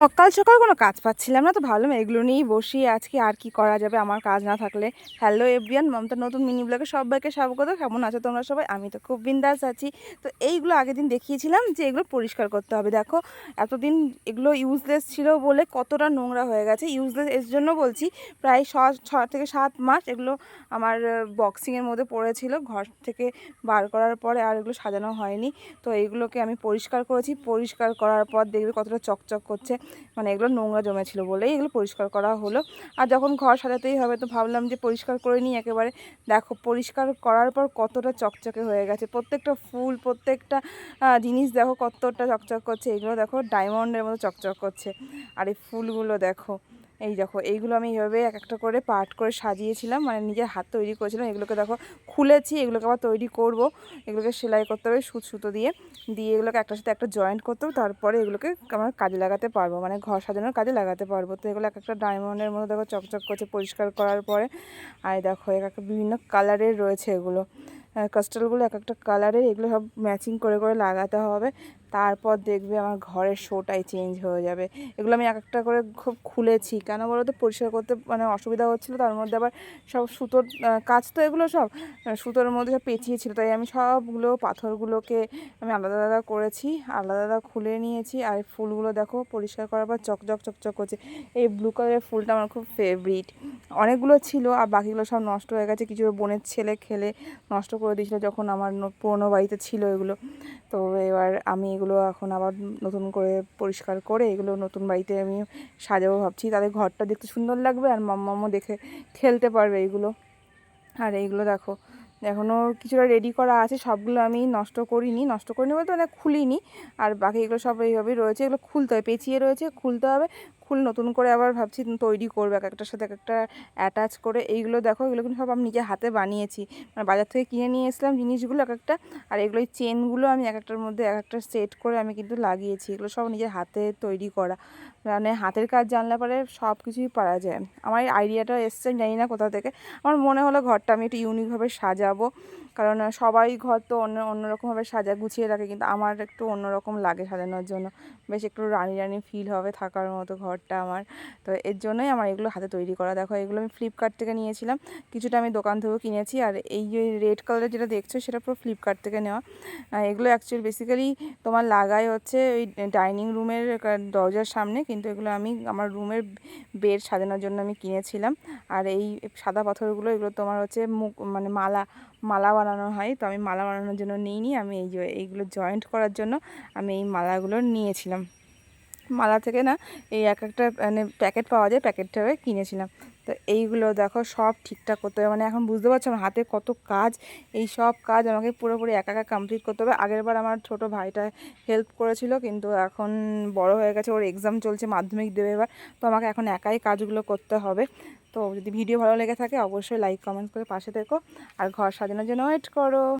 সকাল সকাল কোনো কাজ পাচ্ছিলাম না, তো ভাবলাম এগুলো নিয়েই বসি, আজকে আর কি করা যাবে আমার কাজ না থাকলে। হ্যালো এভরিয়ান মমতা নতুন মিনি ব্লগে সবাইকে স্বাগত, কেমন আছো তোমরা সবাই? আমি তো খুব বিন্দাস আছি। তো এইগুলো আগের দিন দেখিয়েছিলাম যে এগুলো পরিষ্কার করতে হবে। দেখো, এতদিন এগুলো ইউজলেস ছিল বলে কতটা নোংরা হয়ে গেছে। ইউজলেস এর জন্য বলছি, প্রায় ছ ছ থেকে সাত মাস এগুলো আমার বক্সিংয়ের মধ্যে পড়েছিল। ঘর থেকে বার করার পরে আর এগুলো সাজানো হয়নি। তো এইগুলোকে আমি পরিষ্কার করেছি। পরিষ্কার করার পর দেখবে কতটা চকচক করছে। মানে এগুলো নোংরা জমেছিল বলেই এগুলো পরিষ্কার করা হলো। আর যখন ঘর সাজাতেই হবে তো ভাবলাম যে পরিষ্কার করে নিই একেবারে। দেখো, পরিষ্কার করার পর কতটা চকচকে হয়ে গেছে। প্রত্যেকটা ফুল, প্রত্যেকটা জিনিস দেখো কতটা চকচক করছে। এগুলো দেখো ডায়মন্ডের মতো চকচক করছে। আর এই ফুলগুলো দেখো এই দেখো, এইগুলো আমি এইভাবে এক একটা করে পার্ট করে সাজিয়েছিলাম মানে নিজের হাত তৈরি করেছিলাম। এগুলোকে দেখো, খুলেছি, এগুলোকে আবার তৈরি করব। এগুলোকে সেলাই করতে হবে সুত সুতো দিয়ে। দিয়ে এগুলোকে একটার সাথে একটা জয়েন্ট করতে হবে, তারপরে এগুলোকে আমার কাজে লাগাতে পারব মানে ঘর সাজানোর কাজে লাগাতে পারব। তো এগুলো এক একটা ডায়মন্ডের মতো দেখো, চকচক করছে পরিষ্কার করার পরে। আর দেখো, এক একটা বিভিন্ন কালারের রয়েছে এগুলো। কাস্টালগুলো এক একটা কালারের এগুলো সব ম্যাচিং করে করে লাগাতে হবে। তারপর দেখবে আমার ঘরের শোটাই চেঞ্জ হয়ে যাবে। এগুলো আমি এক একটা করে খুব খুলেছি। কেন বলো তো? পরিষ্কার করতে মানে অসুবিধা হচ্ছিল, তার মধ্যে আবার সব সুতোর কাজ তো এগুলো সব সুতোর মধ্যে সব পেঁচিয়েছিল তাই আমি সবগুলো, পাথরগুলোকে আমি আলাদা আলাদা করেছি, আলাদা আলাদা খুলে নিয়েছি। আর ফুলগুলো দেখো, পরিষ্কার করার পর চকচক চকচক করছে। এই ব্লু কালারের ফুলটা আমার খুব ফেভারিট অনেকগুলো ছিল, আর বাকিগুলো সব নষ্ট হয়ে গেছে। কিছু বোনের ছেলে খেলে নষ্ট করে দিয়েছিলো যখন আমার পুরোনো বাড়িতে ছিল এগুলো। তো এবার আমি এগুলো এখন আবার নতুন করে পরিষ্কার করে এগুলো নতুন বাড়িতে আমি সাজাবো ভাবছি। তাদের ঘরটা দেখতে সুন্দর লাগবে আর মাম্মামও দেখে খেলতে পারবে এইগুলো আর এইগুলো দেখো এখনও কিছুটা রেডি করা আছে, সবগুলো আমি নষ্ট করিনি। নষ্ট করিনি বলতে মানে খুলিনি। আর বাকি এগুলো সব এইভাবেই রয়েছে। এগুলো খুলতে হবে, পেঁচিয়ে রয়েছে, খুলতে হবে। খুল নতুন করে আবার ভাবছি তৈরি করবে, এক একটার সাথে এক একটা অ্যাটাচ করে। এইগুলো দেখো, এগুলো কিন্তু সব আমি নিজে হাতে বানিয়েছি। মানে বাজার থেকে কিনে নিয়ে এসলাম জিনিসগুলো এক একটা, আর এগুলো চেনগুলো আমি এক একটার মধ্যে এক একটা সেট করে আমি কিন্তু লাগিয়েছি। এগুলো সব নিজের হাতে তৈরি করা। মানে হাতের কাজ জানলে পরে সব কিছুই পারা যায়। আমার এই আইডিয়াটা এসছে জানি না কোথা থেকে। আমার মনে হলো ঘরটা আমি একটু ইউনিকভাবে সাজাবো। কারণ সবাই ঘর তো অন্য অন্যরকমভাবে সাজা গুছিয়ে রাখে, কিন্তু আমার একটু অন্যরকম লাগে সাজানোর জন্য। বেশ একটু রানি রানি ফিল হবে থাকার মতো ঘরটা আমার। তো এর জন্যই আমার এগুলো হাতে তৈরি করা। দেখো, এগুলো আমি ফ্লিপকার্ট থেকে নিয়েছিলাম। কিছুটা আমি দোকান থেকেও কিনেছি। আর এই যে রেড কালারের যেটা দেখছ, সেটা পুরো ফ্লিপকার্ট থেকে নেওয়া। এগুলো অ্যাকচুয়ালি বেসিক্যালি তোমার লাগাই হচ্ছে ওই ডাইনিং রুমের দরজার সামনে। কিন্তু এগুলো আমি আমার রুমের বেড সাজানোর জন্য আমি কিনেছিলাম। আর এই সাদা পাথরগুলো, এগুলো তোমার হচ্ছে মুখ মানে মালা মালা বানানো হয়। তো আমি মালা বানানোর জন্য নিইনি। আমি এই এইগুলো জয়েন্ট করার জন্য আমি এই মালাগুলো নিয়েছিলাম। মালা থেকে না এই এক একটা মানে প্যাকেট পাওয়া যায়, প্যাকেটটা কিনেছিলাম। তো এইগুলো দেখো সব ঠিকঠাক করতে হবে। মানে এখন বুঝতে পারছ আমার হাতে কত কাজ, এই সব কাজ আমাকে পুরোপুরি একা একা কমপ্লিট করতে হবে। আগের বার আমার ছোট ভাইটা হেল্প করেছিল, কিন্তু এখন বড় হয়ে গেছে, ওর এক্সাম চলছে মাধ্যমিক দেবে এবার। তো আমাকে এখন একাই কাজগুলো করতে হবে। তো যদি ভিডিও ভালো লেগে থাকে, অবশ্যই লাইক কমেন্ট করে পাশে থেকো। আর ঘর সাজানোর জন্য ওয়েট করো।